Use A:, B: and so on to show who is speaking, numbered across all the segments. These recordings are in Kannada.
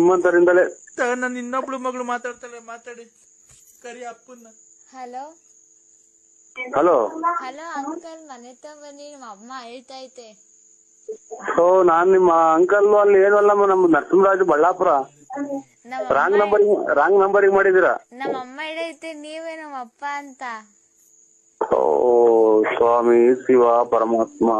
A: ನಿಮ್ಮಂತರಿಂದಲೇ.
B: ನನ್ನ ಇನ್ನೊಬ್ಳು ಮಗಳು ಮಾತಾಡ್ತಾಳೆ ಮಾತಾಡಿ. ಕರಿ ಅಪ್ಪನ್ನ.
C: ಹಲೋ?
A: ಹಲೋ?
C: ಹಲೋ ಅಂಕಲ್ ಮನೆ ಬನ್ನಿ ನಿಮ್ಮ ಅಮ್ಮ ಹೇಳ್ತೈತೆ
A: ಓ ನಾನ್ ನಿಮ್ಮ ಅಂಕಲ್ ಅಲ್ಲಿ ಏನಲ್ಲಮ್ಮ ನಮ್ಮ ನರಸಿಂಹರಾಜು ಬಳ್ಳಾಪುರ.
C: ನಮ್ಮ
A: ರಾಂಗ್ ನಂಬರ್ ರಾಂಗ್ ನಂಬರಿಗೆ ಮಾಡಿದೀರಾ
C: ನಮ್ಮ ಅಮ್ಮ ಹೇಳೈತೆ ನೀವೇ ನಮ್ಮ ಅಪ್ಪ ಅಂತ.
A: ಓ ಸ್ವಾಮಿ ಶಿವ ಪರಮಾತ್ಮ.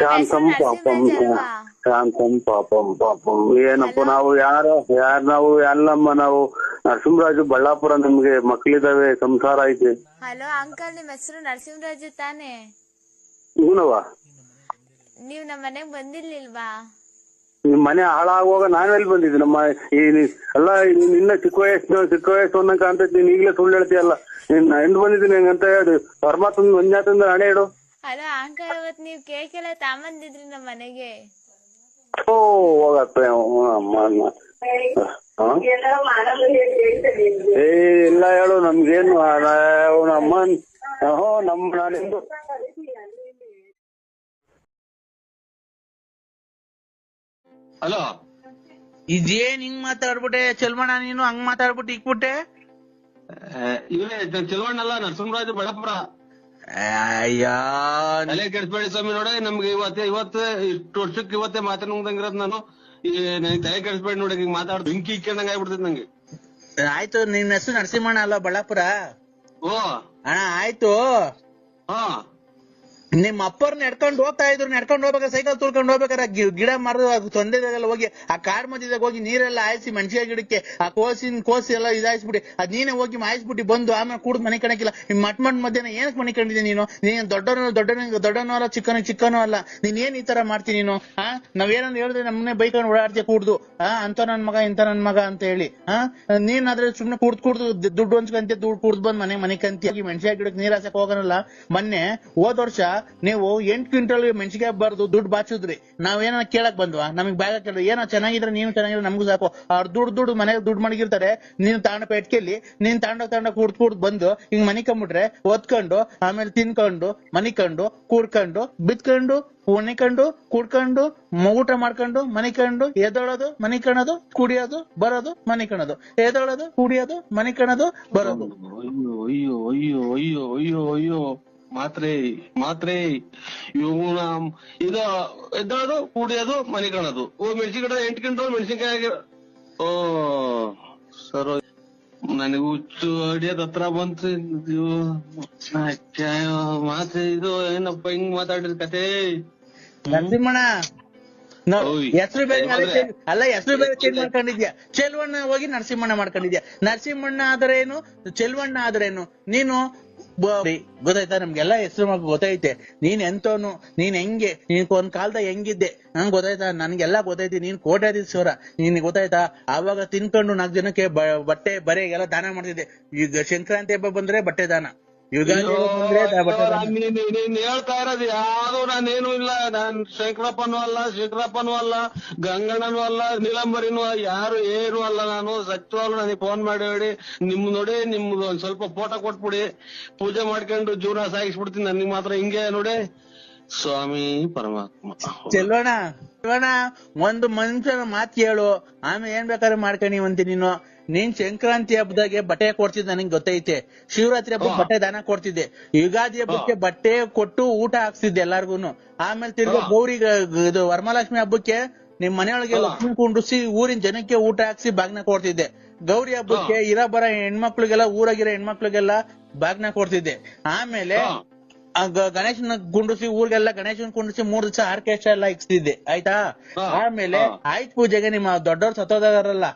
A: ಶಾಂತಂ ಪಾಪಂ
C: ಅಲ್ವಾ
A: ಶಾಂತಂ ಪಾಪಂ ಪಾಪಂ. ಏನಪ್ಪ ನಾವು ಯಾರ ಯಾರ ನಾವು ಎಲ್ಲಮ್ಮ ನಾವು? ನರಸಿಂಹರಾಜು ಬಳ್ಳಾಪುರ ನಿಮ್ಗೆ ಮಕ್ಳಿದಾವೆ ಸಂಸಾರ ಐತೆ.
C: ಹಲೋ ಅಂಕಲ್ ನಿಮ್ಮ ಹೆಸರು ನರಸಿಂಹರಾಜು ತಾನೇ?
A: ಇವನವ?
C: ನೀವ್ ನಮ್ಮ ಮನೆಗ್ ಬಂದಿರ್ಲಿಲ್ವಾ?
A: ನಿಮ್ ಮನೆ ಹಾಳಾಗುವಾಗ ನಾನೆಲ್ಲಿ ಬಂದಿದ್ದೆ? ನಮ್ಮ ಈ ನಿನ್ನ ಎಲ್ಲ ನೀನ್ ಇನ್ನ ಚಿಕ್ಕ ವಯಸ್ಸು ಚಿಕ್ಕ ವಯಸ್ಸು ಅನ್ನಕ ಕಾಣ್ತೈತಿ ನೀನ್ ಈಗಲೇ ಸುಳ್ಳು ಹೇಳ್ತೀಯಲ್ಲ. ನೀನ್ ಹೆಂಡ್ ಬಂದಿದ್ದೀನಿ ಹೆಂಗಂತ ಹೇಳಿ. ಪರಮಾತ್ಮ ಮಂಜಾತಂದ ಹಣೆ ಇಡು.
C: ಹಲೋ ಅಂಕಲ್ ಅವತ್ ನೀವ್ ಕೇಕ್ ಎಲ್ಲ ತಾಂಬಂದಿದ್ರಿ ನಮ್ಮ ಮನೆಗೆ.
A: ಓ ಹೋಗತ್ತೆ? ಏ ಇಲ್ಲ ಹೇಳು ನಮ್ಗೇನು ಅವನ ಅಮ್ಮ. ಹೋ ನಮ್ ನಾನಿಂದು.
D: ಹಲೋ?
B: ಇದೇನ್ ಹಿಂಗ್ ಮಾತಾಡ್ಬಿಟ್ಟೆ ಚಲ್ಮಣ ನೀನು ಹಂಗ್ ಮಾತಾಡ್ಬಿಟ್ಟು ಇಕ್ಬಿಟ್ಟೆ?
D: ಚಲ್ವಣ್ಣ ಅಲ್ಲ ನರಸಿಂಹರಾಜು ಬಳ್ಳಾಪುರ
B: ಅಯ್ಯ.
D: ತಲೆ ಕೆಡಿಸ್ಬೇಡಿ ಸ್ವಾಮಿ ನೋಡಿ ನಮ್ಗೆ ಇವತ್ತೇ ಇವತ್ತು ಇಷ್ಟು ವರ್ಷಕ್ಕೆ ಇವತ್ತೇ ಮಾತಾಡಂಗಿರೋದ್ ನಾನು. ಈ ನನಗೆ ತಲೆ ಕೆಡಿಸ್ಬೇಡಿ ನೋಡಿ ಹಿಂಗ್ ಮಾತಾಡ್ ಬೆಂಕಿ ಇಕ್ಕೊಂಡಂಗ ಆಗ್ಬಿಡ್ತೈತಿ ನಂಗೆ.
B: ಆಯ್ತು ನಿನ್ ಹೆಸರು ನರಸಿಂಹಣ್ಣ ಅಲ್ಲ ಬಳ್ಳಾಪುರ?
D: ಓ.
B: ಅಣ್ಣ ಆಯ್ತು.
D: ಹಾ.
B: ನಿಮ್ ಅಪ್ಪರ್ ನಡ್ಕೊಂಡ್ ಹೋಗ್ತಾ ಇದ್ರು, ನಡ್ಕೊಂಡ್ ಹೋಗ್ಬೇಕಾದ್ರೆ ಸೈಕಲ್ ತುಳ್ಕೊಂಡ್ ಹೋಗ್ಬೇಕಾದ್ರೆ ಗಿಡ ಮರದ ತೊಂದರೆಲ್ಲ ಹೋಗಿ, ಆ ಕಾಡ್ ಮಧ್ಯದಾಗ ಹೋಗಿ ನೀರೆಲ್ಲ ಹಾಯಿಸಿ ಮನುಷ್ಯ ಗಿಡಕ್ಕೆ, ಆ ಕೋಸಿನ, ಕೋಸಿ ಎಲ್ಲ ಇದಾಯಿಸ್ಬಿಟ್ಟು, ಅದ್ ನೀನೇ ಹೋಗಿ ಮಾಯಿಸ್ಬಿಟ್ಟು ಬಂದು ಆಮೇಲೆ ಕೂಡ ಮನೆ ಕಣಕ್ಕಿಲ್ಲ ನಿಮ್ ಮಟ್ ಮಟ್ ಮಧ್ಯಾಹ್ನ ಏನಕ್ಕೆ ಮನೆ ಕಂಡಿದೆ ನೀನು? ನೀನ್ ದೊಡ್ಡವನು ದೊಡ್ಡನ ದೊಡ್ಡನೂ ಅಲ್ಲ ಚಿಕ್ಕನ ಚಿಕ್ಕನೂ ಅಲ್ಲ. ನೀನ್ ಏನ್ ಈ ತರ ಮಾಡ್ತೀನಿ ನೀನು? ಆ? ನಾವೇನಂದ್ ಹೇಳಿದ್ರೆ ನಮ್ಮನೆ ಬೈಕೊಂಡು ಓಡಾಡ್ತೀಯ ಕೂಡ್ದು. ಆ? ಅಂತ ನನ್ ಮಗ ಇಂತ ನನ್ ಮಗ ಅಂತ ಹೇಳಿ. ಆ? ನೀನ್ ಆದ್ರೆ ಸುಮ್ನೆ ಕುಡ್ದು ಕುಡ್ದು ದುಡ್ಡು ಹಂಚ್ಕಂತೆ ದುಡ್ಡು ಕುಡ್ದು ಬಂದ್ ಮನೆ ಮನೆ ಕಂತಿ ಮೆಣಸಿನ ಗಿಡಕ್ಕೆ ನೀರ್ ಹಾಸಕ್ ಹೋಗನಲ್ಲ. ಮೊನ್ನೆ ಹೋದ್ ವರ್ಷ ನೀವು ಎಂಟ್ ಕ್ವಿಂಟಲ್ ಮೆಣಸಿಗೆ ಬರ್ದು ದುಡ್ಡು ಬಾಚಿದ್ರಿ. ನಾವೇನ ಕೇಳಕ್ ಬಂದ್ವಾ? ನಮಗ್ ಬ್ಯಾಗ ಕೇಳ ಏನೋ ಚೆನ್ನಾಗಿದ್ರೆ ನೀನು ಚೆನ್ನಾಗಿದ್ರೆ ನಮಗೂ ಸಾಕು. ಅವ್ರ ದುಡ್ಡು ದುಡ್ಡು ಮನೆಗೆ ದುಡ್ಡು ಮಡಗಿರ್ತಾರೆ. ನೀನ್ ತಾಂಡ ಪೆಟ್ಕೆಲ್ಲಿ ನೀನ್ ತಾಂಡ ತಾಂಡ ಕೂಡ್ ಕೂಡ್ ಬಂದು ಹಿಂಗ್ ಮನಿ ಕಂಬಿಟ್ರೆ ಒತ್ಕೊಂಡು ಆಮೇಲೆ ತಿನ್ಕೊಂಡು ಮನಿಕೊಂಡು ಕೂಡ್ಕೊಂಡು, ಬಿತ್ಕೊಂಡು, ಉಣಿಕೊಂಡು, ಕುಡ್ಕೊಂಡು, ಊಟ ಮಾಡ್ಕೊಂಡು ಮನಿಕೊಂಡು ಎದೊಳೋದು ಮನಿಕಣದು ಕುಡಿಯೋದು, ಬರೋದು ಮನಿಕಣದು ಎದೊಳೋದು ಕುಡಿಯೋದು ಮನಿಕಣದು ಬರೋದು.
D: ಅಯ್ಯೋ ಅಯ್ಯೋ ಅಯ್ಯೋ ಅಯ್ಯೋ ಅಯ್ಯೋ ಅಯ್ಯೋ. ಮಾತ್ರೆ ಮಾತ್ರೆ ಇವನ ಇದು ಎದ್ದಾಡೋದು ಕುಡಿಯೋದು ಮನೆ ಕಾಣೋದು ಓ ಮೆಣಸಿನ್ಕಾಯಿ ಎಂಟು ಕ್ವಿಂಟಲ್ ಮೆಣಸಿನ್ಕಾಯಿ ಓ ಸರ್ ನನಗೆ ಹುಚ್ಚು ಅಡಿಯೋದ್ ಹತ್ರ ಬಂತು. ಇದು ಮಾತ್ರೆ ಇದು ಏನಪ್ಪ ಹಿಂಗ್ ಮಾತಾಡಿದ ಕತೆ
B: ನರಸಿಂಹಣ್ಣ
D: ಓಯ್.
B: ಹೆಸರು ಬೇರೆ ಅಲ್ಲ ಹೆಸರು ಬೇರೆ ಚೇಂಜ್ ಮಾಡ್ಕೊಂಡಿದ್ಯಾ? ಚೆಲ್ವಣ್ಣ ಹೋಗಿ ನರಸಿಂಹಣ್ಣ ಮಾಡ್ಕೊಂಡಿದ್ಯಾ? ನರಸಿಂಹಣ್ಣ ಆದ್ರೇನು? ಚೆಲ್ವಣ್ಣ ಏನು ನೀನು ಗೊತ್ತಾಯ್ತಾ ನಮ್ಗೆಲ್ಲ ಹೆಸರು ಮಗ ಗೊತ್ತೈತೆ ನೀನ್ ಎಂತವನು ನೀನ್ ಹೆಂಗೆ, ನೀನ್ ಒಂದ್ ಕಾಲದಾಗ ಹೆಂಗಿದ್ದೆ, ನಂಗ್ ಗೊತ್ತಾಯ್ತಾ, ನನ್ಗೆಲ್ಲ ಗೊತ್ತೈತಿ ನೀನ್ ಕೋಟ್ಯಾಧೀಶ್ವರ ನೀನ್ ಗೊತ್ತಾಯ್ತಾ? ಆವಾಗ ತಿನ್ಕೊಂಡು ನಾಲ್ಕು ಜನಕ್ಕೆ ಬಟ್ಟೆ, ಬರೆ ಬರೆಗೆಲ್ಲ ದಾನ ಮಾಡ್ತಿದ್ದೆ. ಈಗ ಸಂಕ್ರಾಂತಿ ಹಬ್ಬ ಬಂದ್ರೆ ಬಟ್ಟೆ ದಾನ.
D: ನೀನ್ ಹೇಳ್ತಾ ಇರೋದು ಯಾವ್ದು ನಾನೇನು ಇಲ್ಲ. ನಾನ್ ಶಂಕರಪ್ಪನೂ ಅಲ್ಲ ಶಂಕರಪ್ಪನೂ ಅಲ್ಲ ಗಂಗಣ್ಣನೂ ಅಲ್ಲ ನೀಲಂಬರಿನೂ ಯಾರು ಏನು ಅಲ್ಲ ನಾನು. ಸತ್ಯವಾಗ್ಲು ನನಗೆ ಫೋನ್ ಮಾಡಿ ಹೇಳಿ ನಿಮ್ ನೋಡಿ ನಿಮ್ದು ಒಂದ್ ಸ್ವಲ್ಪ ಫೋಟೋ ಕೊಟ್ಬಿಡಿ. ಪೂಜೆ ಮಾಡ್ಕೊಂಡು ಜೀವನ ಸಾಗಿಸ್ಬಿಡ್ತೀನಿ ನನಗೆ ಮಾತ್ರ ಹಿಂಗೆ ನೋಡಿ. ಸ್ವಾಮಿ ಪರಮಾತ್ಮ.
B: ಚೆಲ್ವಣ ಚೆಲ್ವಣ ಒಂದು ಮನುಷ್ಯನ ಮಾತು ಕೇಳು ಆಮೇಲೆ ಏನ್ ಬೇಕಾದ್ರೆ ಮಾಡ್ಕೊಂಡಿವಂತಿ ನೀನು. ನೀನ್ ಸಂಕ್ರಾಂತಿ ಹಬ್ಬದಾಗೆ ಬಟ್ಟೆ ಕೊಡ್ತಿದ್ದೆ ನನಗೆ ಗೊತ್ತೈತೆ. ಶಿವರಾತ್ರಿ ಹಬ್ಬಕ್ಕೆ ಬಟ್ಟೆ ದಾನ ಕೊಡ್ತಿದ್ದೆ. ಯುಗಾದಿ ಹಬ್ಬಕ್ಕೆ ಬಟ್ಟೆ ಕೊಟ್ಟು ಊಟ ಹಾಕ್ಸಿದ್ದೆ ಎಲ್ಲಾರ್ಗುನು. ಆಮೇಲೆ ತಿರ್ಗಿ. ಗೌರಿ ಇದು ವರಮಹಾಲಕ್ಷ್ಮಿ ಹಬ್ಬಕ್ಕೆ ನಿಮ್ ಮನೆಯೊಳಗೆ. ಲಕ್ಷ್ಮಿ ಕುಂಡ್ರಿಸಿ ಊರಿನ ಜನಕ್ಕೆ ಊಟ ಹಾಕ್ಸಿ ಬಾಗ್ನ ಕೊಡ್ತಿದ್ದೆ. ಗೌರಿ ಹಬ್ಬಕ್ಕೆ ಇರ ಬರ ಹೆಣ್ಮಕ್ಳಿಗೆಲ್ಲ ಊರಾಗಿರೋ ಹೆಣ್ಮಕ್ಳಿಗೆಲ್ಲ ಬಾಗ್ನ ಕೊಡ್ತಿದ್ದೆ. ಆಮೇಲೆ ಗಣೇಶನ ಕುಂಡ್ರಿಸಿ ಊರಿಗೆಲ್ಲ ಗಣೇಶನ ಕುಂಡ್ರಿಸಿ ಮೂರ್ ದಿವಸ ಆರ್ಕೆಸ್ಟ್ರಾ ಎಲ್ಲ ಇಕ್ಸ್ತಿದ್ದೆ. ಆಯ್ತಾ? ಆಮೇಲೆ
D: ಆಯುಧ
B: ಆಯ್ತ್ ಪೂಜೆಗೆ ನಿಮ್ಮ ದೊಡ್ಡವ್ರು ಸತ್ತೋದಾರಲ್ಲ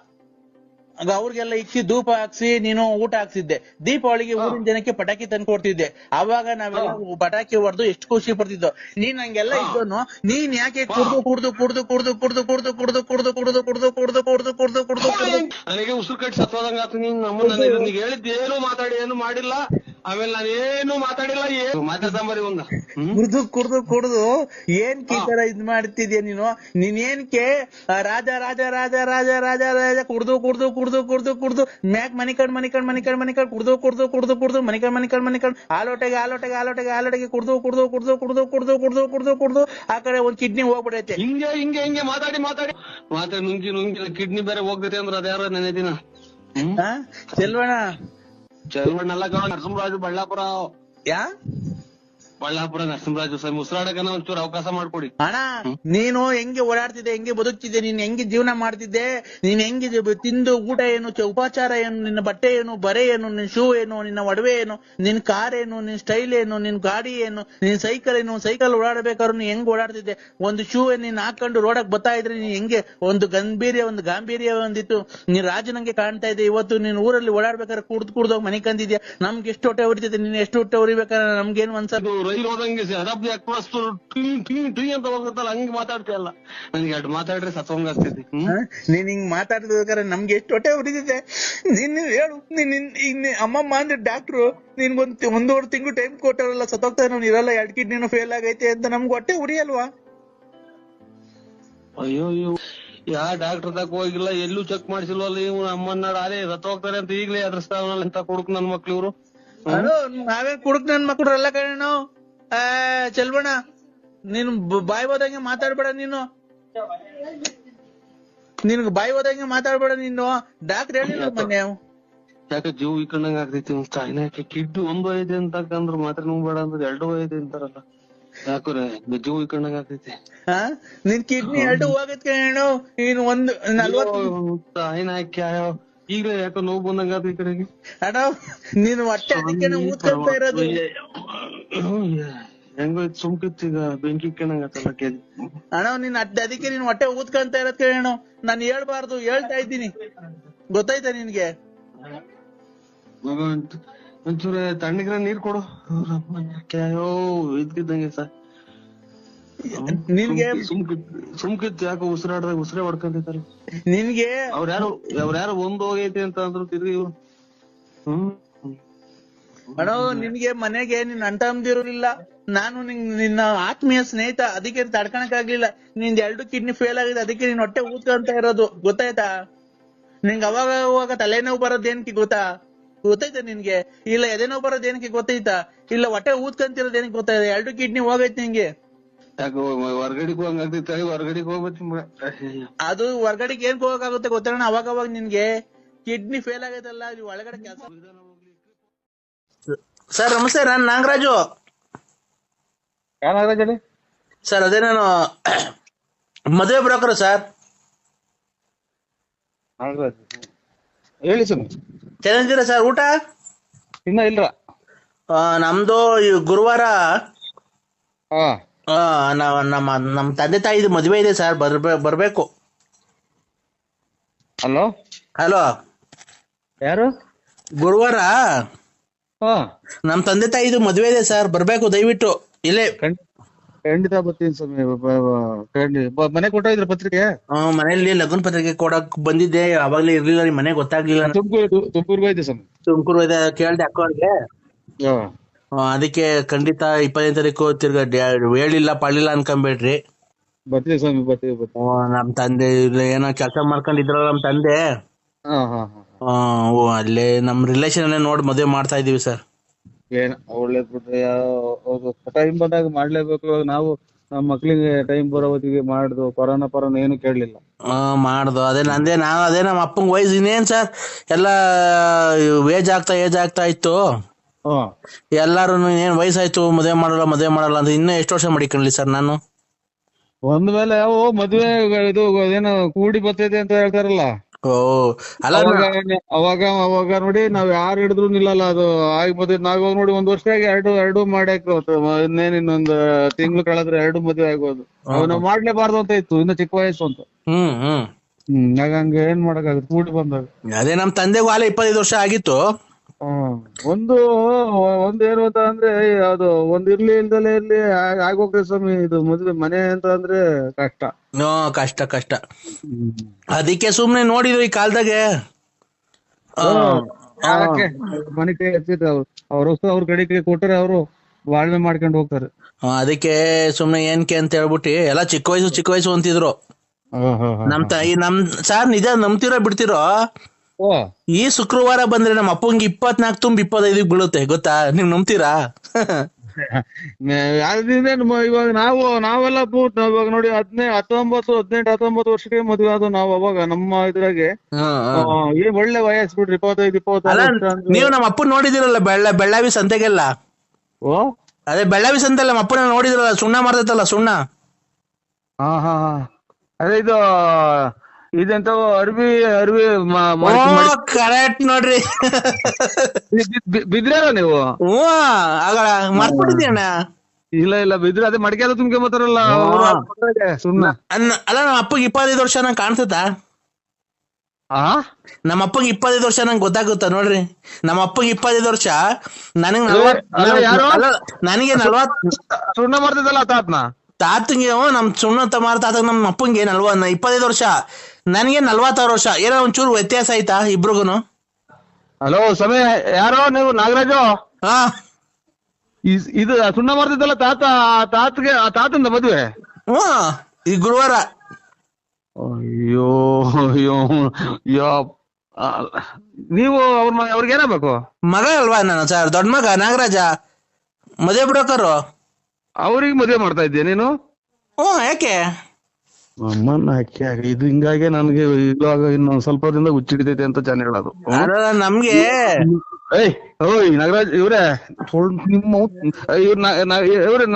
B: ಅವ್ರಿಗೆಲ್ಲ ಇಕ್ಕಿ ಧೂಪ ಹಾಕ್ಸಿ ನೀನು ಊಟ ಹಾಕ್ಸಿದ್ದೆ ದೀಪಾವಳಿಗೆ. ಊರಿನ ಜನಕ್ಕೆ ಪಟಾಕಿ ತಂದು ಕೊಡ್ತಿದ್ದೆ ಅವಾಗ ನಾವೆಲ್ಲ ಪಟಾಕಿ ಹೊಡೆದು ಎಷ್ಟು ಖುಷಿ ಪಡ್ತಿದ್ದೋ ನೀನ್ ಹಂಗೆಲ್ಲ. ಇದ್ದೋನು ನೀನ್ ಯಾಕೆ ಕುಡ್ದು ಕುಡ್ದು ಕುಡ್ದು ಕುಡ್ದು ಕುಡ್ದು ಕುಡ್ದು ಕುಡ್ದು ಕುಡ್ದು ಕುಡ್ದು ಕುಡ್ದು ಕುಡ್ದು ಕುಡ್ದು ಕುಡ್ದು ಕುಡ್ದು ಕುಡ್ದು
D: ನನಗೆ ಉಸಿರು ಕಟ್ಟಿ ಸತ್ತೋದಂಗ ಆತು ನೀನ್ ನಮ್ಮನ್ನ ಹೇಳಿದ್ದು ಏನು ಮಾತಾಡಿ ಏನು ಮಾಡಿಲ್ಲ ಆಮೇಲೆ ನಾನು ಏನು ಮಾತಾಡಿಲ್ಲ ಏನು ಮಾತಾಡ್ಸಂಬರಿ ಒಂದ
B: ಕುಡ್ದು ಕುಡ್ದು ಕುಡ್ದು ಏನ್ ಈ ತರ ಇದ್ ಮಾಡ್ತಿದ್ಯಾ ನೀನು ನೀನ್ ಏನ್ಕೆ ರಾಜ ರಾಜ ರಾಜ ರಾಜ ರಾಜ ರಾಜ ಕುಡ್ದು ಕುಡ್ದು ಕುಡ್ದು ಕುಡ್ದು ಕುಡ್ದು ಕುಡ್ದು. ಮ್ಯಾಕ್ ಮನಿಕಂಡ್ ಮನಿಕಂಡ್ ಮನಿಕಂಡ್ ಮನಿಕಂಡ್ ಕುಡ್ದು ಕುಡ್ದು ಕುಡ್ದು ಕುಡ್ದು. ಕಣ್ ಮನಿಕಂಡ್ ಕಣ್ ಆಲೋಟೆಗೆ ಆಲೋಟೆಗೆ ಆಲೋಟೆಗೆ ಆಲೋಟೆಗೆ ಕುಡ್ದು ಕುಡ್ದು ಕುಡ್ದು ಕುಡ್ದು ಕುಡ್ದು ಕುಡ್ದು ಕುಡ್ದು ಕುಡ್ದು. ಆ ಕಡೆ ಒಂದ್ ಕಿಡ್ನಿ ಹೋಗ್ಬಿಡೈತೆ.
D: ಹಿಂಗೆ ಹಿಂಗೆ ಹಿಂಗೆ ಮಾತಾಡಿ ಮಾತಾಡಿ. ಮಾತಾಡಿ ನುಂಗಿ ನುಂಗಿ. ಕಿಡ್ನಿ ಬೇರೆ ಹೋಗ್ತೈತೆ ಅಂದ್ರೆ ಅದ್ಯಾರ ನೆನೆ ದಿನ? ಹ್ಮ್?
B: ಚಲ್ವಣ್ಣ. ಚೆಲ್ವಣ್ಣ
D: ಅಲ್ಲ ಕಣ ನರಸಿಂಹರಾಜು ಬಳ್ಳಾಪುರ.
B: ಯಾ?
D: ಬಳ್ಳಾಪುರ ನರಸಿಂಹರಾಜ ಸ್ವಾಮಿ ಉಸಿರಾಡಕನ ಒಂಚೂರು ಅವಕಾಶ ಮಾಡ್ಕೊಡಿ.
B: ಅಣ್ಣ ನೀನು ಹೆಂಗೆ ಓಡಾಡ್ತಿದ್ದೆ ಹೆಂಗೆ ಬದುಕ್ತಿದ್ದೆ ನೀನ್ ಹೆಂಗೆ ಜೀವನ ಮಾಡ್ತಿದ್ದೆ ನೀನ್ ಹೆಂಗೆ ತಿಂದು ಊಟ ಏನು ಉಪಚಾರ ಏನು ನಿನ್ನ ಬಟ್ಟೆ ಏನು ಬರೆ ಏನು ನಿನ್ ಶೂ ಏನು ನಿನ್ನ ಒಡವೆ ಏನು ನಿನ್ ಕಾರ್ ಏನು ನಿನ್ ಸ್ಟೈಲ್ ಏನು ನಿನ್ ಗಾಡಿ ಏನು ನಿನ್ ಸೈಕಲ್ ಏನು ಸೈಕಲ್ ಓಡಾಡ್ಬೇಕಾದ್ರು ನೀನ್ ಹೆಂಗ್ ಓಡಾಡ್ತಿದ್ದೆ? ಒಂದು ಶೂ ನೀನ್ ಹಾಕೊಂಡು ರೋಡಕ್ ಬರ್ತಾ ಇದ್ರೆ ನೀನ್ ಹೆಂಗೆ? ಒಂದು ಗಂಭೀರ್ಯ ಒಂದು ಗಾಂಭೀರ್ಯ ಒಂದಿತ್ತು. ನೀನ್ ರಾಜನಂಗೆ ಕಾಣ್ತಾ ಇದೆ ಇವತ್ತು ನೀನ್ ಊರಲ್ಲಿ ಓಡಾಡ್ಬೇಕಾದ್ರೆ ಕುಡ್ದು ಕುಡ್ದೋಗ ಮನೆ ಕಂದಿದ್ಯಾ? ನಮ್ಗೆ ಎಷ್ಟು ಹೊಟ್ಟೆ ಉರಿತಿದೆ ನೀನ್ ಎಷ್ಟು ಹೊಟ್ಟೆ ಉರಿಬೇಕಾದ್ರೆ ನಮ್ಗೇನು ಅನ್ಸಲ್ಲ.
D: ಇದು ರೈಲು ಹೋದಂಗೆ ಅದಾಬ್ದಿ ಎಕ್ಸ್ಪ್ರೆಸ್ ಟೀ ಟೀ ಟೀ ಅಂತ ಹೋಗುತ್ತಲ್ಲ ಹಂಗೆ ಮಾತಾಡ್ತೀಯಲ್ಲ ನನ್ಗೆ ಎರಡು ಮಾತಾಡ್ರೆ ಸತ್ವಂಗ ಆಗ್ತೈತಿ?
B: ನೀನ್ ಹಿಂಗ್ ಮಾತಾಡ್ಬೇಕಾದ್ರೆ ನಮ್ಗೆ ಎಷ್ಟು ಹೊಟ್ಟೆ ಹೊಡಿದಿದೆ ನೀನ್ ಹೇಳು ನೀನ್ ನೀ- ಅಮ್ಮಮ್ಮ ಅಂದ್ರೆ ಡಾಕ್ಟ್ರು ನಿನ್ಗೊಂದ್ ಒಂದೂವರೆ ತಿಂಗಳು ಟೈಮ್ ಕೊಟ್ಟಾರಲ್ಲ ಸತ್ತೋಗ್ತಾ ನಾನು ಇರಲ್ಲ ಎರಡ್ ಕಿಡ್ನಿನೂ ಫೇಲ್ ಆಗೈತೆ ಅಂತ ನಮ್ಗೆ ಹೊಟ್ಟೆ ಉರಿಯಲ್ವಾ?
D: ಅಯ್ಯೋ ಅಯ್ಯೋ. ಯಾ ಡಾಕ್ಟರ್ ತಕ ಹೋಗಿಲ್ಲ ಎಲ್ಲೂ ಚೆಕ್ ಮಾಡಿಸಿಲ್ವಲ್ಲ ಇವ್ ಅಮ್ಮನ್ನ ಅದೇ ಸತ್ ಹೋಗ್ತಾರೆ ಅಂತ ಈಗಲೇ ಅದ್ರಸ್ತಾವನಲ್ಲ ಅಂತ ಕುಡುಕ್ ನನ್ ಮಕ್ಳು ಇವ್ರು.
B: ನಾವೇ ಕುಡುಕ್ ನನ್ ಮಕ್ಳು ಎಲ್ಲ ಕಣೋ ಆ ಚೆಲ್ಬಣ ನೀನು ಬಾಯ್ ಹೋದಂಗೆ ಮಾತಾಡ್ಬೇಡ ನೀನು. ನಿನ್ಗೆ ಬಾಯ್ ಹೋದಂಗೆ ಮಾತಾಡ್ಬೇಡ ನೀನು. ಡಾಕ್ಟರ್ ಹೇಳಿಲ್ಲ ಮೊನ್ನೆ
D: ಯಾಕೆ ಜೀವ ಇಕ್ಕಂಡಂಗ ಆಗ್ತೈತಿ ಒಂದ್ ಯಾಕೆ ಕಿಡ್ಡು ಒಂದು ಐದೆ ಅಂತ ಅಂದ್ರ ಮಾತ್ರ ನಿಮ್ಗೆ ಬೇಡ ಅಂದ್ರೆ. ಎರಡು ಐದೆ ಅಂತಾರಲ್ಲ. ಯಾಕ್ರೆ ಜೀವ ಇಕ್ಕಂಡಂಗ ಆಗ್ತೈತಿ.
B: ನಿನ್ ಕಿಡ್ನಿ ಎರಡು ಹೋಗತ್ ಕಣೋ ನೀನ್ ಒಂದು ನಲ್ವತ್ತು
D: ಚಾಯ್ನಾ ಕ್ಯಾಯೋ? ಈಗಲೇ ಯಾಕೋ ನೋವು ಬಂದಂಗ ಈ ಕಡೆಗೆ?
B: ಅಣ್ಣ ನೀನು ಹೊಟ್ಟೆ ಅದಕ್ಕೆ ಇರೋದು.
D: ಹೆಂಗೋ ಸುಮ್ಕಿತ್ತು ಈಗ ಬೆಂಕಿ ಕೇಳಂಗತ್ತಲ್ಲ ಕೇಳಿ
B: ಅಣ್ಣ ನೀನ್ ಅದ್ ಅದಕ್ಕೆ ನೀನ್ ಹೊಟ್ಟೆ ಊದ್ಕೊಂತ ಇರೋದ್ ಕೇಳೋಣ ನಾನು ಹೇಳ್ಬಾರ್ದು ಹೇಳ್ತಾ ಇದ್ದೀನಿ. ಗೊತ್ತಾಯ್ತಾ ನಿನ್ಗೆ?
D: ಒಂಚೂರು ತಣ್ಣಗಿರ ನೀರ್ ಕೊಡು. ಅಯ್ಯೋ ಇದ್ಕಿದ್ದಂಗೆ ಸರ್
B: ನಿನ್ಗೆ
D: ಸುಮ್ಕಿತ್ತು ಯಾಕೋ ಉಸಿರಾಡ್ದಾಗ ಉಸಿರೇ ಹೊಡ್ಕೊಂಡಿದ್ದಾರೆ
B: ನಿನ್ಗೆ
D: ಅವ್ರ ಯಾರು ಅವ್ರ ಯಾರು ಒಂದ್ ಹೋಗೈತಿ ಅಂತ ಅಂದ್ರು ತಿರ್ಗಿ ಇವ್ರು. ಹ್ಮ್.
B: ಅಣ್ಣ ನಿನ್ಗೆ ಮನೆಗೆ ನಿನ್ ಅಂಟ ತಮ್ಮದಿರೋರಿಲ್ಲ ನಾನು ನಿನ್ ನಿನ್ನ ಆತ್ಮೀಯ ಸ್ನೇಹಿತ ಅದಕ್ಕೆ ತಡ್ಕಣಕ್ ಆಗ್ಲಿಲ್ಲ ನಿನ್ ಎರಡು ಕಿಡ್ನಿ ಫೇಲ್ ಆಗಿದೆ ಅದಕ್ಕೆ ನೀನ್ ಹೊಟ್ಟೆ ಊದ್ಕೊಂತ ಇರೋದು. ಗೊತ್ತಾಯ್ತಾ? ನಿಂಗ್ ಅವಾಗ ಅವಾಗ ತಲೆನೋವು ಬರೋದ್ ಏನಕ್ಕೆ ಗೊತ್ತಾ? ಗೊತ್ತೈತಾ ನಿನ್ಗೆ? ಇಲ್ಲ ಎದೆನೋವು ಬರೋದ್ ಏನ್ಕಿ ಗೊತ್ತೈತಾ ಇಲ್ಲ ಹೊಟ್ಟೆ ಊದ್ಕೊಂತಿರೋದ್ ಏನಕ್ಕೆ ಗೊತ್ತಾಯ್ತಾ? ಎರಡು ಕಿಡ್ನಿ ಹೋಗೈತೆ ನಿಂಗೆ.
D: ಯಾಕೋ ಹೊರ್ಗಡೆಗೆ ಹೋಗಂಗೈತಿ ಹೊರ್ಗಡೆಗೆ ಹೋಗ್ಬೇಕು
B: ಅದು ಹೊರ್ಗಡೆಗೆ ಏನ್ ಹೋಗಕ್ಕಾಗುತ್ತೆ ಗೊತ್ತಣ್ಣ ಅವಾಗ ಅವಾಗ ನಿನ್ಗೆ ಕಿಡ್ನಿ ಫೇಲ್ ಆಗೈತಲ್ಲ ಅಲ್ಲಿ ಒಳಗಡೆ ಕೆಲಸ ಸರ್ ನಮಸ್ತೆ ನಾನು ನಾಗರಾಜು.
E: ಯಾರಾಗಲಿ
B: ಸರ್ ಅದೇ ನಾನು ಮದುವೆ ಬ್ರೋಕರ್ ಸರ್.
E: ನಾಗರಾಜ್. ಹೇಳಿ ಸ್ವಾಮಿ
B: ಚೆನ್ನಾಗಿದ್ದೀರಾ ಸರ್ ಊಟ?
E: ಇನ್ನ ಇಲ್ರ?
B: ಆ, ನಮ್ದು ಈ ಗುರುವಾರ
E: ಹಾ.
B: ಆ, ನಾವ್- ನಮ್ಮ ನಮ್ಮ ತಂದೆ ತಾಯಿದು ಮದುವೆ ಇದೆ ಸರ್ ಬರ್ಬೇ ಬರ್ಬೇಕು.
E: ಹಲೋ?
B: ಹಲೋ?
E: ಯಾರು?
B: ಗುರುವಾರ? ನಮ್ಮ ತಂದೆ ತಾಯಿದು ಮದುವೆ ಇದೆ ಸರ್ ಬರ್ಬೇಕು ದಯವಿಟ್ಟು. ಇಲ್ಲೇ.
E: ಖಂಡ್- ಖಂಡಿತ ಬರ್ತೀನಿ ಸ್ವಾಮಿ. ಮನೆ ಕೊಟ್ಟಿದ್ರ ಪತ್ರಿಕೆ?
B: ಆ, ಮನೆಯಲ್ಲಿ ಲಗ್ನ ಪತ್ರಿಕೆ ಕೊಡಕ್ ಬಂದಿದ್ದೆ ಅವಾಗ್ಲೇ ಇರ್ಲಿಲ್ಲ ನಿಮ್ ಮನೆ ಗೊತ್ತಾಗ್ಲಿಲ್ಲ.
E: ತುಮಕೂರು ತುಮಕೂರ್ಗೆ ಹೋಯ್ತು ಸ್ವಾಮಿ.
B: ತುಮಕೂರು ಕೇಳ್ದೆ ಅಕ್ಕವ್ರಿಗೆ. ಅದಕ್ಕೆ ಖಂಡಿತ ಇಪ್ಪತ್ತನೇ ತಾರೀಕು ತಿರ್ಗಾ ಹೇಳಿಲ್ಲ ಪಳಿಲ್ಲ ಅನ್ಕೊಂಬೇಡ್ರಿ
E: ಬರ್ತೀವಿ ಸ್ವಾಮಿ ಬರ್ತೀವಿ ಬರ್ತೀವಿ.
B: ನಮ್ ತಂದೆ ಇಲ್ಲ ಏನೋ ಕೆಲಸ ಮಾಡ್ಕೊಂಡಿದ್ರಲ್ಲ ನಮ್ ತಂದೆ.
E: ಹಾ ಹಾ ಹಾ
B: ಆ, ಓ ಅಲ್ಲೇ ನಮ್ ರಿಲೇಷನ್ ಅನ್ನೇ ನೋಡಿ ಮದುವೆ ಮಾಡ್ತಾ ಇದೀವಿ ಸರ್.
E: ಏನ ಒಳ್ಳೇದ್ ಬಿಟ್ರೆ ಟೈಮ್ ಬಂದಾಗ ಮಾಡ್ಲೇಬೇಕು. ಇವಾಗ ನಾವು ನಮ್ಮ ಮಕ್ಳಿಗೆ ಟೈಮ್ ಬರೋ ಹೊತ್ತಿಗೆ ಮಾಡ್ದು ಕೊರೋನಾ ಪರೋನಾ ಏನು ಕೇಳಲಿಲ್ಲ.
B: ಮಾಡ್ದು. ಅದೇ ನಂದೇ ನಾನು ಅದೇ ನಮ್ಮ ಅಪ್ಪಂಗ್ ವಯಸ್ಸು ಇನ್ನೇನ್ ಸರ್? ಎಲ್ಲ ಏಜ್ ಆಗ್ತಾ ಏಜ್ ಆಗ್ತಾ ಇತ್ತು. ಎಲ್ಲಾರು ಏನ್ ವಯಸ್ಸಾಯ್ತು ಮದುವೆ ಮಾಡಲ್ಲ ಮದುವೆ ಮಾಡಲ್ಲ ಅಂತ ಇನ್ನೂ ಎಷ್ಟು ವರ್ಷ ಮಾಡಿಕೊಳ್ಳಿ ಸರ್ ನಾನು?
E: ಒಂದ್ ಮೇಲೆ ಅವು ಮದ್ವೆ ಇದು ಏನು ಕೂಡಿ ಬರ್ತೈತೆ ಅಂತ ಹೇಳ್ತಾರಲ್ಲ.
B: ಓ ಅಲ್ಲ
E: ಅವಾಗ ಅವಾಗ ಅವಾಗ ನೋಡಿ ನಾವ್ ಯಾರು ಹಿಡಿದ್ರು ನಿಲ್ಲಲ್ಲ ಅದು ಆಗಿ ಮದ್ವೆ ನಾವ್ ಇವಾಗ ನೋಡಿ ಒಂದ್ ವರ್ಷ ಆಗಿ ಎರಡು ಎರಡು ಮಾಡಾಕ್ ಇನ್ನೇನ್ ಇನ್ನೊಂದ್ ತಿಂಗ್ಳು ಕಳೆದ್ರೆ ಎರಡು ಮದ್ವೆ ಆಗೋದು. ಅವ್ ನಾವ್ ಮಾಡ್ಲೇಬಾರ್ದು ಅಂತ ಇತ್ತು ಇನ್ನ ಚಿಕ್ಕ ವಯಸ್ಸು ಅಂತ.
B: ಹ್ಮ್ ಹ್ಮ್.
E: ಹ್ಮ್ ಆಗ ಹಂಗ ಏನ್ ಮಾಡಕ್ಕಾಗತ್ತೆ ಕೂಡಿ ಬಂದಾಗ.
B: ಅದೇ ನಮ್ ತಂದೆಗೂ ಆಲೆ ಇಪ್ಪತ್ತೈದು ವರ್ಷ ಆಗಿತ್ತು.
E: ಒಂದು ಒಂದ್ ಏನು ಅಂತ ಅಂದ್ರೆ ಅದು ಒಂದ್ ಇರ್ಲಿ ಇಲ್ದಲೇ ಇರ್ಲಿ ಆಗ್- ಆಗೋಗ್ತದೆ ಸ್ವಾಮಿ ಇದು ಮದ್ವೆ ಮನೆ ಅಂತ ಅಂದ್ರೆ ಕಷ್ಟ.
B: ನೋ ಕಷ್ಟ ಕಷ್ಟ. ಅದಕ್ಕೆ ಸುಮ್ನೆ ನೋಡಿದ್ರು ಈ ಕಾಲದಾಗೆ.
E: ಮನೆ ಕೈ ಹಚ್ಚಿದ್ರೆ ಅವ್ರು. ಅವ್ರ ವಸ್ತು ಅವ್ರ ಕಡೆ ಕೈ ಕೊಟ್ಟರೆ ಅವರು ವಾಳ್ನೆ ಮಾಡ್ಕೊಂಡು ಹೋಗ್ತಾರೆ.
B: ಅದಕ್ಕೆ ಸುಮ್ನೆ ಏನ್ಕೆ ಅಂತ ಹೇಳ್ಬಿಟ್ಟು ಎಲ್ಲ ಚಿಕ್ಕ ವಯಸ್ಸು ಚಿಕ್ಕ ವಯಸ್ಸು ಅಂತಿದ್ರು. ನಮ್ ತಾಯಿ ನಮ್ ಸಾರ್ ನಿಜ ನಂಬ್ತಿರೋ ಬಿಡ್ತಿರೋ? ಈ ಶುಕ್ರವಾರ ಬಂದ್ರೆ ನಮ್ಮ ಅಪ್ಪಂಗೆ ಇಪ್ಪತ್ನಾಲ್ಕು ತುಂಬ ಇಪ್ಪತ್ತೈದು ಬೀಳುತ್ತೆ ಗೊತ್ತಾ? ನೀವ್ ನಂಬ್ತೀರಾ?
E: ಇವಾಗ ನಾವು ನಾವೆಲ್ಲ ನಾವ್ ಇವಾಗ ನೋಡಿ ಹದಿನೈದು ಹತ್ತೊಂಬತ್ತು ಹದಿನೆಂಟು ಹತ್ತೊಂಬತ್ತು ವರ್ಷಕ್ಕೆ ಮದುವೆ ಆದ ನಾವು ಅವಾಗ ನಮ್ಮ ಇದ್ರಾಗೆ. ಏನ್ ಒಳ್ಳೆ ವಯಸ್ಸು ಬಿಡ್ರಿ ಇಪ್ಪತ್ತೈದು ಇಪ್ಪತ್ತೈದು
B: ನೀವು ನಮ್ಮ ಅಪ್ಪನ್ ನೋಡಿದಿರಲ್ಲ ಬೆಳ್ಳ ಬೆಳ್ಳಾವಿ ಸಂತೆಗೆಲ್ಲ?
E: ಓ?
B: ಅದೇ ಬೆಳ್ಳಾವಿ ಸಂತೆಲ್ಲ ನಮ್ಮ ಅಪ್ಪನ ನೋಡಿದ್ರಲ್ಲ ಸುಣ್ಣ ಮಾಡ್ತೈತಲ್ಲ ಸುಣ್ಣ?
E: ಹಾ ಹಾ ಹಾ. ಅದೇ ಇದು ಇದೆಂತ ಅರ್ಬಿ ಅರ್ಬಿ
B: ಕರೆಕ್ಟ್ ನೋಡ್ರಿ.
E: ಬಿದ್ರಾರ ನೀವು?
B: ಮರ್ಬಿಟ್ಟಿದ್ಯಣ್ಣ
E: ಇಲ್ಲ ಇಲ್ಲ ಬಿದ್ರೆ ಅದೇ ಮಡಿಕೆ ಅದು ತುಂಬ್ಕೆ ಬರ್ತಾರಲ್ಲ
B: ಅನ್ನ- ಅಲ್ಲ ನಮ್ಮ ಅಪ್ಪಗೆ ಇಪ್ಪತ್ತೈದು ವರ್ಷ ನಂಗೆ ಕಾಣ್ತದ
E: ಆ?
B: ನಮ್ಮ ಅಪ್ಪಗೆ ಇಪ್ಪತ್ತೈದು ವರ್ಷ ನಂಗೆ ಗೊತ್ತಾಗುತ್ತ ನೋಡ್ರಿ? ನಮ್ಮ ಅಪ್ಪಗೆ ಇಪ್ಪತ್ತೈದು ವರ್ಷ ನನಗೆ? ನನಗೆ ನಲ್ವತ್
E: ಸುಣ್ಣ ಮಾಡ್ತಿದ್ದಲ್ಲ ತಾತ್ನ?
B: ತಾತಂಗೆ ನಮ್ ಸುಣ್ಣ ತಮಾರ ತಾತ ನಮ್ಮ ಅಪ್ಪಂಗೆ ನಲ್ವ ಇಪ್ಪತ್ತೈದು ವರ್ಷ. ನನಗೆ ನಲ್ವತ್ತಾರು ವರ್ಷ. ಏನೋ ಒಂಚೂರು ವ್ಯತ್ಯಾಸ ಆಯ್ತಾ ಇಬ್ರಿಗೂನು?
E: ಹಲೋ ಸಮಯ ಯಾರೋ ನೀವು? ನಾಗರಾಜು?
B: ಹಾ.
E: ಇಸ್- ಇದು ಸುಣ್ಣ ಮಾಡ್ತಿದ್ದಲ್ಲ ತಾತ ಆ ತಾತಗೆ ಆ ತಾತಂದ ಮದುವೆ?
B: ಹ್ಞೂ ಈ ಗುರುವಾರ.
E: ಅಯ್ಯೋ ಅಯ್ಯೋ ಅಯ್ಯೋ ಆ, ನೀವು ಅವ್ರ ಅವ್ರಿಗೆ ಏನಾಗ್ಬೇಕು
B: ಮಗ ಅಲ್ವಾ ನಾನು ಸರ್? ದೊಡ್ಡ ಮಗ ನಾಗರಾಜ. ಮದುವೆ ಬಿಡೋಕರು.
E: ಅವ್ರಿಗೆ ಮದುವೆ ಮಾಡ್ತಾ ಇದ್ದೀಯ ನೀನು?
B: ಹ್ಞೂ ಯಾಕೆ?
E: ಅಮ್ಮನ ಇದು ಹಿಂಗಾಗಿ ನನ್ಗೆ ಇವಾಗ ಇನ್ನೊಂದ್ ಸ್ವಲ್ಪ ದಿನದಾಗ ಹುಚ್ಚಿಡಿತೈತೆ ಅಂತ ಜನ ಹೇಳೋದು.
B: ನಮ್ಗೆ
E: ಏಯ್ ಓ ನಾಗರಾಜ್ ಇವ್ರೆ? ನಿಮ್ಮ ಇವ್ರ ಇವ್ರೆ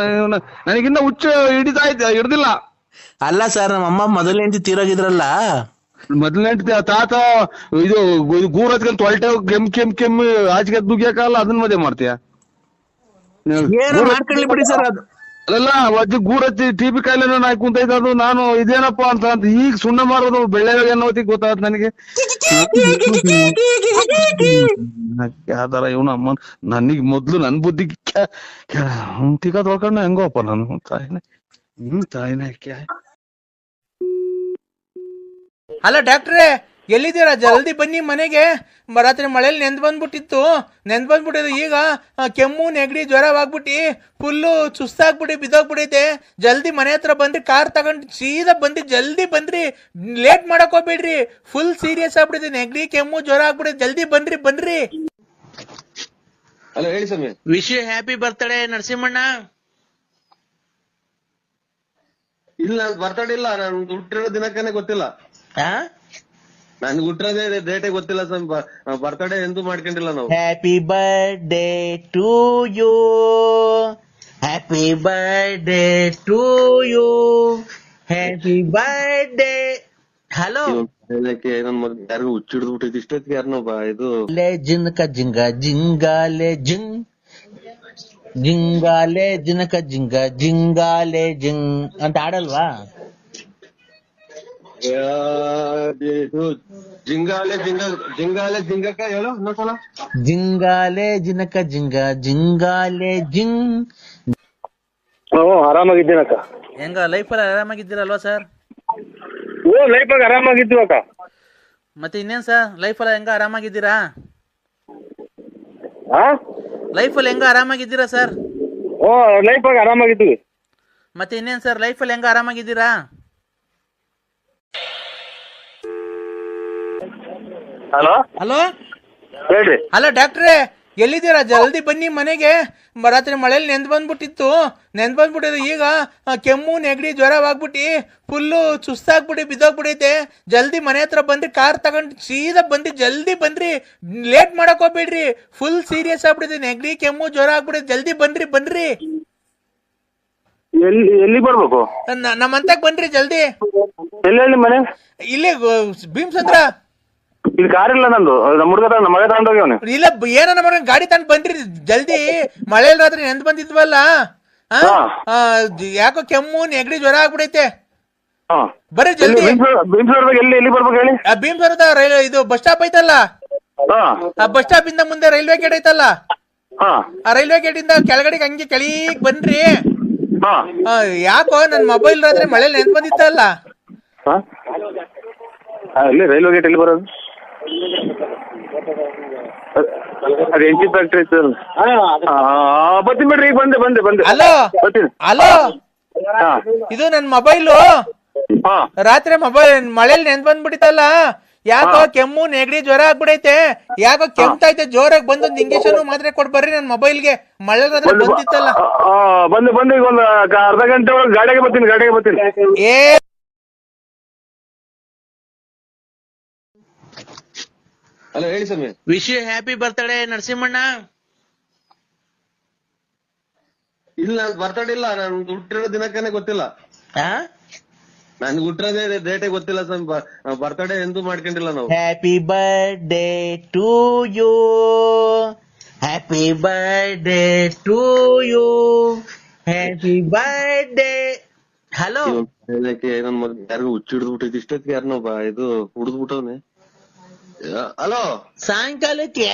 E: ನನಗಿನ್ನ ಹುಚ್ಚ ಹಿಡಿತಾ ಐತೆ ಹಿಡ್ದಿಲ್ಲ
B: ಅಲ್ಲ ಸರ್ ನಮ್ಮ ಅಮ್ಮ ಮೊದಲನೇ ಹೆಂಡತಿ ತೀರೋಗಿದ್ರಲ್ಲ.
E: ಮೊದಲನೇ ತಾತ ಇದು ಗೂರ್ ಹಚ್ಕೊಂಡ್ ತೊಳ್ಟೆ ಕೆಮ್ ಕೆಮ್ ಕೆಮ್ ಆಚೆಗೆ ದುಗಿಯಕಲ್ಲ ಅದನ್ನ ಮದುವೆ ಮಾಡ್ತೀಯ?
B: ಏನೋ ಮಾಡ್ಕೊಳ್ಳಿ ಬಿಡಿ ಸರ್ ಅದು
E: ಅಲ್ಲ ಅಜ್ಜಿ ಗೂರ್ ಹಚ್ಚಿ ಟಿ ಬಿ ಕಾಯಿಲೆ ನಾಯಿ ಕುಂತೈತೆ ಅದು ನಾನು ಇದೇನಪ್ಪ ಅಂತ ಅಂತ ಈಗ ಸುಣ್ಣ ಮಾರೋದು ಬೆಳ್ಳೆ ಅನ್ನೋತಿ ಗೊತ್ತಾಗತ್ ನನಗೆ. ಯಾವ್ದಾರ ಇವನ ಅಮ್ಮ ನನಗ್ ಮೊದ್ಲು ನನ್ ಬುದ್ಧಿ ತಿಕ್ಕ ತೊಳ್ಕೊಂಡ ಹೆಂಗೋಪ್ಪ ನಾನು ತಾಯಿನ ಹ್ಮ್ ತಾಯಿನ
F: ಅಲ್ಲ ಡಾಕ್ಟ್ರೇ. ಎಲ್ಲಿದ್ದೀರಾ? ಜಲ್ದಿ ಬನ್ನಿ ಮನೆಗೆ. ರಾತ್ರಿ ಮಳೇಲಿ ನೆಂದು ಬಂದ್ಬಿಟ್ಟಿತ್ತು. ನೆಂದು ಬಂದ್ಬಿಟ್ಟಿದ್ದು ಈಗ ಕೆಮ್ಮು ನೆಗಡಿ ಜ್ವರವಾಗ್ಬಿಟ್ಟು. ಫುಲ್ಲು ಸುಸ್ತಾಗ್ಬಿಟ್ಟು ಬಿದ್ದೋಗ್ಬಿಟ್ಟೈತೆ ಜಲ್ದಿ ಮನೆ ಹತ್ರ ಬಂದ್ರಿ ಕಾರ್ ತಗೊಂಡು ಸೀದಾ ಬಂದ್ರಿ ಜಲ್ದಿ ಬಂದ್ರಿ. ಲೇಟ್ ಮಾಡಕ್ ಹೋಗ್ಬೇಡ್ರಿ. ಫುಲ್ ಸೀರಿಯಸ್ ಆಗ್ಬಿಟ್ಟಿದೆ ನೆಗಡಿ ಕೆಮ್ಮು ಜ್ವರ ಆಗ್ಬಿಟ್ಟಿದೆ. ಜಲ್ದಿ ಬನ್ರಿ ಬನ್ರಿ.
D: ಹಲೋ ಹೇಳಿ ಸ್ವಾಮಿ.
B: ವಿಶ್ ಯು ಹ್ಯಾಪಿ ಬರ್ತ್ಡೇ ನರಸಿಂಹಣ್ಣ.
D: ಇಲ್ಲ ಬರ್ತಡೇ ಇಲ್ಲ. ನಾನು ಹುಟ್ಟಿರೋ ದಿನಕ್ಕೇನೆ ಗೊತ್ತಿಲ್ಲ.
B: ಆ?
D: ನನ್ಗೆ ಹುಟ್ಟಿರೋದೇ ಡೇಟೇ ಗೊತ್ತಿಲ್ಲ ಸರ್. ಬರ್ತಡೇ ಎಂದೂ ಮಾಡ್ಕೊಂಡಿಲ್ಲ ನಾವು.
B: Happy birthday to you happy birthday to you happy birthday hello
D: ಹೇಳಕ್ಕೆ ನನ್ ಮಗ ಯಾರಿಗೂ ಹುಚ್ಚಿಡ್ದು ಬಿಟ್ಟಿದ್ ಇಷ್ಟೊತ್ತಿಗೆ ಯಾರನ್ನೋ ಬಾ ಇದು
B: ಲೇ ಜಿನ್ಕ ಜಿಂಗ ಜಿಂಗಾಲೆ ಜಿಂಗ್. ಜಿಂಗಾಲೆ ಜಿನಕ ಜಿಂಗ ಜಿಂಗಾಲೆ ಜಿಂಗ್. ಅಂತ ಆಡಲ್ವಾ
D: ಯಾ, ಇದು ಜಿಂಗಾಲೆ ಜಿಂಗ ಜಿಂಗಾಲೆ ಜಿಂಗಕ್ಕ ಹೇಳು
B: ಜಿಂಗಾಲೆ ಜಿನಕ ಜಿಂಗ ಜಿಂಗಾಲೆ ಜಿಂಗ್.
A: ಹ್ಞೂ ಆರಾಮಾಗಿದ್ದೀನಕ್ಕ.
F: ಹೆಂಗ ಲೈಫಲ್ಲಿ ಆರಾಮಾಗಿದ್ದೀರಲ್ವಾ ಸರ್
A: ಓ ಲೈಫಾಗ ಆರಾಮಾಗಿದ್ವಿ ಅಕ್ಕ
F: ಮತ್ತೆ ಇನ್ನೇನ್ ಸರ್ ಲೈಫಲ್ಲಿ ಹೆಂಗ ಆರಾಮಾಗಿದ್ದೀರಾ?
A: ಹಾ
F: ಲೈಫಲ್ಲಿ ಹೆಂಗ ಆರಾಮಾಗಿದ್ದೀರಾ ಸರ್
A: ಓ ಲೈಫಾಗ ಆರಾಮಾಗಿದ್ದೀವಿ
F: ಮತ್ತೆ ಇನ್ನೇನ್ ಸರ್ ಲೈಫಲ್ಲಿ ಹೆಂಗ ಆರಾಮಾಗಿದ್ದೀರಾ?
A: ಹಲೋ
F: ಹಲೋ
A: ಹೇಳ್ರಿ
F: ಹಲೋ ಡಾಕ್ಟ್ರೇ ಎಲ್ಲಿದ್ದೀರಾ? ಜಲ್ದಿ ಬನ್ನಿ ಮನೆಗೆ. ಮ- ರಾತ್ರಿ ಮಳೆಯಲ್ಲಿ ನೆಂದು ಬಂದ್ಬಿಟ್ಟಿತ್ತು. ನೆಂದು ಬಂದ್ಬಿಟ್ಟಿದೆ ಈಗ ಆ, ಕೆಮ್ಮು ನೆಗಡಿ ಜ್ವರವಾಗ್ಬಿಟ್ಟು. ಫುಲ್ಲು ಸುಸ್ತಾಗ್ಬಿಟ್ಟು ಬಿದ್ದೋಗ್ಬಿಟ್ಟೈತೆ. ಜಲ್ದಿ ಮನೆ ಹತ್ರ ಬಂದ್ರಿ ಕಾರ್ ತಗೊಂಡು ಸೀದಾ ಬಂದ್ರಿ ಜಲ್ದಿ ಬಂದ್ರಿ. ಲೇಟ್ ಮಾಡಕ್ ಹೋಗ್ಬೇಡ್ರಿ. ಫುಲ್ ಸೀರಿಯಸ್ ಆಗ್ಬಿಟ್ಟಿದೆ. ನೆಗಡಿ ಕೆಮ್ಮು ಜ್ವರ ಆಗ್ಬಿಟ್ಟಿದೆ. ಜಲ್ದಿ ಬನ್ರಿ ಬನ್ರಿ.
A: ಎಲ್ಲಿ ಎಲ್ಲಿ ಬರ್ಬೇಕು?
F: ನ- ನಮ್ಮಂತಕ್ ಬನ್ರಿ ಜಲ್ದಿ.
A: ಎಲ್ಲಿ ಹೇಳಿ ಮನೆ?
F: ಇಲ್ಲಿ ಭೀಮ್ಸಂದ್ರ.
A: ಇಲ್ಲಿ ಕಾರ್ ಇಲ್ಲ ನಂದು. ನಮ್ಮ ಹುಡುಗ ನಮ್ಮ ಮಗ ತಗೊಂಡೋಗ್ಯವನೆ
F: ಇಲ್ಲ ಏನ ಏನನ್ನ ಮಾಡೋಣ ಗಾಡಿ ತಂದ್ ಬಂದ್ರಿ. ಜಲ್ದಿ ಮಳೆ ರಾತ್ರಿ ನೆಂದ್ ಬಂದಿದ್ವಲ್ಲ? ಆ?
A: ಹಾ.
F: ಆ, ಜ- ಯಾಕೋ ಕೆಮ್ಮು ನೆಗಡಿ ಜ್ವರ ಆಗ್ಬಿಡೈತೆ.
A: ಹಾ.
F: ಬರ್ರಿ ಜಲ್ದಿ.
A: ಎಲ್ಲಿ ಎಲ್ಲಿ ಬರ್ಬೇಕು ಹೇಳಿ?
F: ಆ ಭೀಮ್ಸರದ ರೈಲ್ ಇದು ಬಸ್ ಸ್ಟಾಪ್ ಐತಲ್ಲ?
A: ಹಾ.
F: ಆ ಬಸ್ ಸ್ಟಾಪ್ ಇಂದ ಮುಂದೆ ರೈಲ್ವೆ ಗೇಟ್ ಐತಲ್ಲ?
A: ಹಾ.
F: ಆ ರೈಲ್ವೆ ಗೇಟ್ ಇಂದ ಕೆಳಗಡೆಗೆ ಹಂಗೆ ಕೆಳಗ್ ಬನ್ರಿ.
A: ಹಾ.
F: ಆ, ಯಾಕೋ ನನ್ ಮೊಬೈಲ್ ರಾತ್ರಿ ಮಳೆ ನೆಂದ್ ಬಂದಿತ್ತಲ್ಲ?
A: ಹಾ. ಹಾ, ಎಲ್ಲಿ ರೈಲ್ವೆ ಗೇಟ್ ಎಲ್ಲಿ ಬರೋದು? ಅದು ಎಂಜಿ ಫ್ಯಾಕ್ಟ್ರಿ ಇತ್ತು ಬರ್ತೀನಿ ಬಿಡ್ರಿ ಈಗ ಬಂದೆ ಬಂದೆ ಬಂದೆ.
F: ಹಲೋ?
A: ಬರ್ತೀನಿ.
F: ಹಲೋ?
A: ಹಾ.
F: ಇದು ನನ್ ಮೊಬೈಲು?
A: ಹಾ.
F: ರಾತ್ರಿ ಮೊಬೈಲ್ ಮಳೆಲ್ ನೆನ್ ಬಂದ್ಬಿಟ್ಟಿತ್ತಲ್ಲ? ಯಾಕೋ ಕೆಮ್ಮು ನೆಗಡಿ ಜ್ವರ ಆಗ್ಬಿಡೈತೆ. ಯಾಕೋ ಕೆಮ್ತೈತೆ ಜೋರಾಗಿ ಬಂದು ಇಂಗೇಶನ್ ಇಂಜೆಕ್ಷನ್ ಮಾತ್ರೆ ಕೊಡ್ ಬರ್ರಿ ನನ್ ಮೊಬೈಲ್ಗೆ. ಮಳೆ
A: ಬಂದು
F: ಬಂದಿತ್ತಲ್ಲ?
A: ಆ, ಬಂದು ಬಂದು ಈಗ ಒಂದು ಅರ್ಧ ಗಂಟೆ ಒಳಗೆ ಗಾಡಿಗೆ ಬರ್ತೀನಿ ಗಾಡಿಗೆ ಬರ್ತೀನಿ.
F: ಏ
D: ಅಲ್ಲ ಹೇಳಿ ಸ್ವಾಮಿ.
B: ವಿಶ್ ಯು ಹ್ಯಾಪಿ ಬರ್ತ್ಡೇ ನರಸಿಂಹಣ್ಣ.
D: ಇಲ್ಲ ಬರ್ತಡೇ ಇಲ್ಲ ನಾನು ಹುಟ್ಟಿರೋ ದಿನಕ್ಕನೇ ಗೊತ್ತಿಲ್ಲ.
B: ಆ?
D: ನನ್ಗೆ ಹುಟ್ಟಿರೋದೇ ಡೇಟೇ ಗೊತ್ತಿಲ್ಲ ಸ್ವಾಮಿ ಬರ್ತಡೇ ಎಂದು ಮಾಡ್ಕೊಂಡಿಲ್ಲ ನಾವು.
B: Happy birthday to you. Happy birthday to you. Happy birthday hello.
D: ಯಾರಿಗೂ ಹುಚ್ಚಿಡ್ದು ಬಿಟ್ಟೈತಿ ಇಷ್ಟೊತ್ತಿಗೆ ಯಾರನ್ನೋ ಇದು ಹುಡ್ದು ಬಿಟ್ಟವ್ನೆ ಹಲೋ.
B: ಸಾಯಂಕಾಲಕ್ಕೆ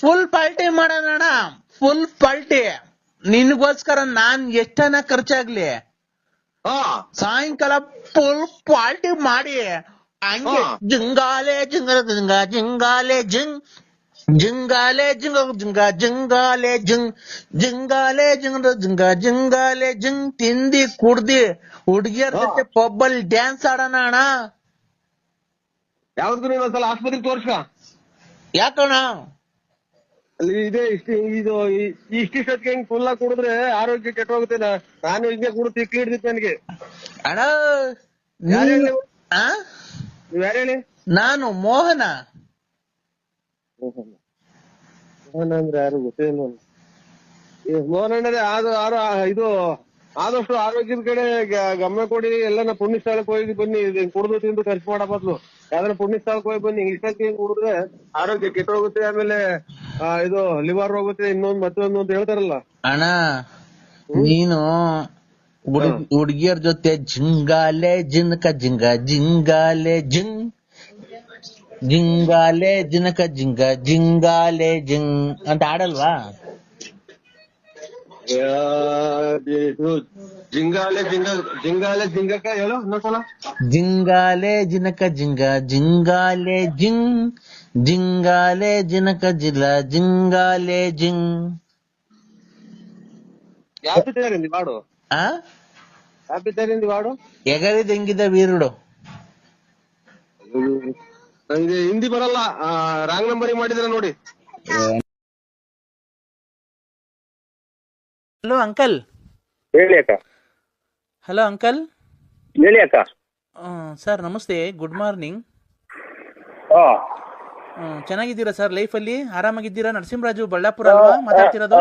B: ಫುಲ್ ಪಾರ್ಟಿ ಮಾಡೋಣ ಫುಲ್ ಪಾರ್ಟಿ ನಿನ್ಗೋಸ್ಕರ ನಾನ್ ಎಷ್ಟನ ಖರ್ಚಾಗ್ಲಿ? ಸಾಯಂಕಾಲ ಫುಲ್ ಪಾರ್ಟಿ ಮಾಡಿ. ಹಂಗೆ. ಜಿಂಗಾಲೆ ಜಿಂಗ ಜಿಂಗ ಜಿಂಗಾಲೆ ಜಿಂಗ್ ಜಿಂಗಾಲೆ ಜಿಂಗ ಜಿಂಗ ಜಿಂಗಾಲೆ ಜಿಂಗ್ ಜಿಂಗಾಲೆ ಜಿಂಗ ಜಿಂಗ ಜಿಂಗಾಲೆ ಜಿಂಗ್ ತಿಂದಿ ಕುಡ್ದಿ ಹುಡುಗಿಯರ್. ಜೊತೆ ಪಬ್ಬಲ್ ಡ್ಯಾನ್ಸ್ ಆಡೋಣ ಅಣ್ಣ.
D: ಯಾವ್ದು ಒಂದ್ಸಲ ಆಸ್ಪತ್ರೆಗೆ ತೋರ್ಸ
B: ಯಾಕಣ್ಣ?
D: ಅಲ್ಲಿ ಇದೆ ಇಷ್ಟ ಇದು ಇಷ್ಟಿಷ್ಟೊತ್ತಿಗೆ ಹಿಂಗ್ ಫುಲ್ ಆಗಿ ಕುಡಿದ್ರೆ ಆರೋಗ್ಯ ಕೆಟ್ಟ ಹೋಗುತ್ತೆ ನಾ- ನಾನು ಹಿಂಗೆ ಕುಡಿದು ತಿಕ್ಕಿ ಹಿಡಿದಿತ್ತು ನನಗೆ.
B: ಅಣ್ಣ
D: ಯಾರ್ ಹೇಳಿ?
B: ಆ?
D: ನೀವ್ ಯಾರು ಹೇಳಿ?
B: ನಾನು ಮೋಹನ.
D: ಮೋಹನ್. ಅಂದ್ರೆ ಯಾರು ಗೊತ್ತೇನು ಮೋಹನ್ ಅಣ್ಣರೇ ಅದು ಯಾರು ಇದು ಆದಷ್ಟು ಆರೋಗ್ಯದ ಕಡೆ ಗಮನ ಕೊಡಿ ಎಲ್ಲನ ಪುಣ್ಯ ಸ್ಥಳಕ್ಕೆ ಹೋಗಿ ಬನ್ನಿ. ಕುಡಿದು ತಿಂದು ಖರ್ಚು ಮಾಡೋ ಬದಲು. ಯಾವ್ದಾರ ಪುಣ್ಯ ಸ್ಥಳಕ್ಕೆ ಹೋಗಿ ಬನ್ನಿ ಇಷ್ಟಕ್ಕೆ ಕುಡಿದ್ರೆ ಆರೋಗ್ಯ ಕೆಟ್ಟ ಹೋಗುತ್ತೆ ಆಮೇಲೆ ಇದು ಲಿವರ್ ಹೋಗುತ್ತೆ ಇನ್ನೊಂದ್ ಮತ್ತೊಂದು ಅಂತ ಹೇಳ್ತಾರಲ್ಲ.
B: ಅಣ್ಣ ನೀನು ಹುಡುಗ್- ಹುಡುಗಿಯರ್ ಜೊತೆ ಜಿಂಗಾಲೆ ಜಿನಕ ಜಿಂಗ ಜಿಂಗಾಲೆ ಜಿಂಗ್ ಜಿಂಗಾಲೆ ಜಿನಕ ಜಿಂಗ ಜಿಂಗಾಲೆ ಜಿಂಗ್ ಅಂತ ಆಡಲ್ವಾ
D: ಜಿಂಗಾಲೆ ಜಿಂಗ ಜಿಂಗಾಲೆ ಜಿಂಗಕ್ಕ ಹೇಳು ಇನ್ನೊಂದ್ಸಲ.
B: ಜಿಂಗಾಲೆ ಜಿನಕ ಜಿಂಗ ಜಿಂಗಾಲೆ ಜಿಂಗ್ ಜಿಂಗಾಲೆ ಜಿನಕ ಜಿಲ್ಲ ಜಿಂಗಾಲೆ ಜಿಂಗ್.
D: ಯಾವ ವಾಡು ಹಾಡು
B: ಆ?
D: ಯಾವ ಪಿಕ್ಚರಿಂದ ಹಾಡು
B: ಎಗರಿದ ಹೆಂಗಿದ ವೀರುಡು.
D: ಹಿಂದಿ ಬರಲ್ಲ. ರಾಂಗ್ ನಂಬರಿ ಮಾಡಿದ್ರೆ ನೋಡಿ.
F: ಹಲೋ ಅಂಕಲ್
A: ಹೇಳಿ ಅಕ್ಕ.
F: ಹಲೋ ಅಂಕಲ್
A: ಹೇಳಿ ಅಕ್ಕ.
F: ಸರ್ ನಮಸ್ತೆ. ಗುಡ್ ಮಾರ್ನಿಂಗ್ ಚೆನ್ನಾಗಿದ್ದೀರಾ ಸರ್ ಲೈಫ್ ಅಲ್ಲಿ? ಆರಾಮಾಗಿದ್ದೀರಾ? ನರಸಿಂಹರಾಜು ಬಳ್ಳಾಪುರ ಅಲ್ವಾ? ಮಾತಾಡ್ತಿರೋದು?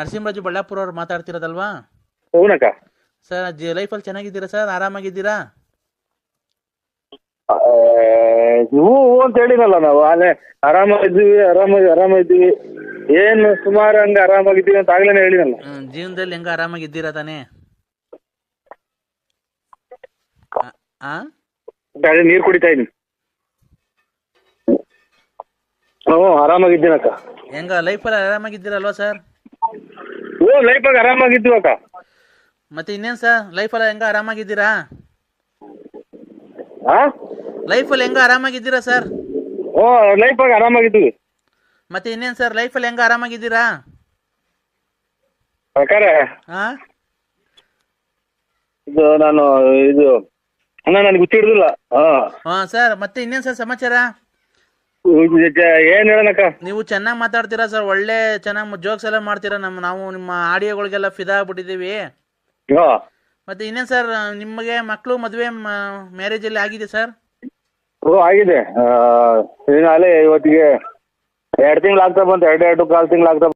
F: ನರಸಿಂಹರಾಜು ಬಳ್ಳಾಪುರ ಅವ್ರು ಮಾತಾಡ್ತಿರೋದಲ್ವಾ? ಸರ್ ಲೈಫ್ ಅಲ್ಲಿ ಚೆನ್ನಾಗಿದ್ದೀರಾ ಸರ್ ಆರಾಮಾಗಿದ್ದೀರಾ?
A: ನೀವು ಅಂತ ಹೇಳಿನಲ್ಲ ನಾವು. ಆರಾಮಾಗಿದ್ದೀವಿ ಆರಾಮಾಗಿ ಆರಾಮಾಗಿದ್ದೀವಿ ಏನು ಸುಮಾರು ಹಂಗ ಆರಾಮಾಗಿದ್ದೀವಿ ಅಂತ ಆಗ್ಲೇನೆ ಹೇಳಿನಲ್ಲ
F: ಹ್ಮ್, ಜೀವನದಲ್ಲಿ ಹೆಂಗ ಆರಾಮಾಗಿದ್ದೀರಾ ತಾನೇ? ಆ- ಆ?
A: ಅದೇ ನೀರ್ ಕುಡಿತಾ ಇದೀನಿ. ಹ್ಞೂ ಆರಾಮಾಗಿದ್ದೀನಕ್ಕ.
F: ಹೆಂಗ ಲೈಫಲ್ಲಿ ಆರಾಮಾಗಿದ್ದೀರಲ್ವಾ ಸರ್
A: ಓ ಲೈಫಾಗ ಆರಾಮಾಗಿದ್ದೀವಿ ಅಕ್ಕ.
F: ಮತ್ತೆ ಇನ್ನೇನ್ ಸರ್ ಲೈಫಲ್ಲಿ ಹೆಂಗ ಆರಾಮಾಗಿದ್ದೀರಾ?
A: ಹಾ
F: ಲೈಫಲ್ಲಿ ಹೆಂಗ ಆರಾಮಾಗಿದ್ದೀರಾ ಸರ್
A: ಓ ಲೈಫಾಗ ಆರಾಮಾಗಿದ್ದೀವಿ.
F: ಮತ್ತೆ ಇನ್ನೇನ್ ಸರ್? ಲೈಫಲ್ಲಿ ಹೆಂಗ ಆರಾಮಾಗಿದ್ದೀರಾ? ಹಾ
A: ಇದು ನಾನು ಇದು ಅಣ್ಣ ನನಗೆ ಹಾ
F: ಹಾ ಸರ್ ಮತ್ತೆ ಇನ್ನೇನ್ ಸರ್ ಸಮಾಚಾರ?
A: ಏನ್ ಹೇಳನಕ್ಕ
F: ನೀವು ಚೆನ್ನಾಗಿ ಮಾತಾಡ್ತೀರಾ ಸರ್? ಒಳ್ಳೆ ಚೆನ್ನಾಗಿ ಜೋಕ್ಸ್ ಎಲ್ಲ ಮಾಡ್ತೀರಾ? ನಮ್ಮ ನಾವು ನಿಮ್ಮ ಆಡಿಯೋಗಳಿಗೆಲ್ಲ ಫಿದಾ ಆಗ್ಬಿಟ್ಟಿದ್ದೀವಿ.
A: ಹಾ.
F: ಮತ್ತೆ ಇನ್ನೇನ್ ಸರ್ ನಿಮಗೆ ಮಕ್ಕಳು ಮದುವೆ ಮ್ಯಾರೇಜ್ ಅಲ್ಲಿ ಆಗಿದೆ ಸರ್?
A: ಓ ಆಗಿದೆ. ಅಲ್ಲೇ ಇವತ್ತಿಗೆ ಎರಡು ತಿಂಗಳು ಆಗ್ತಾ ಬಂತು ಎರಡು ಎರಡು ಕಾಲು ತಿಂಗಳು ಆಗ್ತಾ